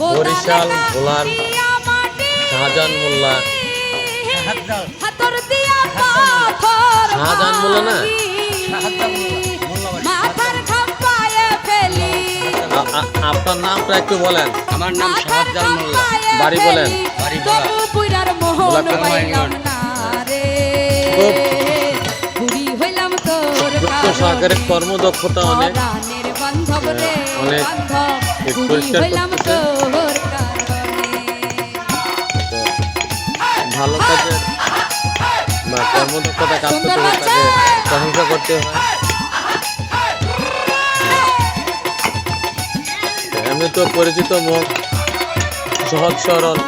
বরিশাল ভোলার শাহজাহান মোল্লা। শাহজাহান। মোল্লা না? আপনার নামটা একটু বলেন। আমার নাম শাহজাহান মোল্লা। বাড়ি বলেন। বাড়ি সহকারে কর্মদক্ষতা অনেক। বান্ধব রে বান্ধব হইলাম তোর ভালো কাজের বা কর্মদক্ষতা কাজ করতে প্রশংসা করতে হয় এমনি তো পরিচিত মুখ সহজ সরল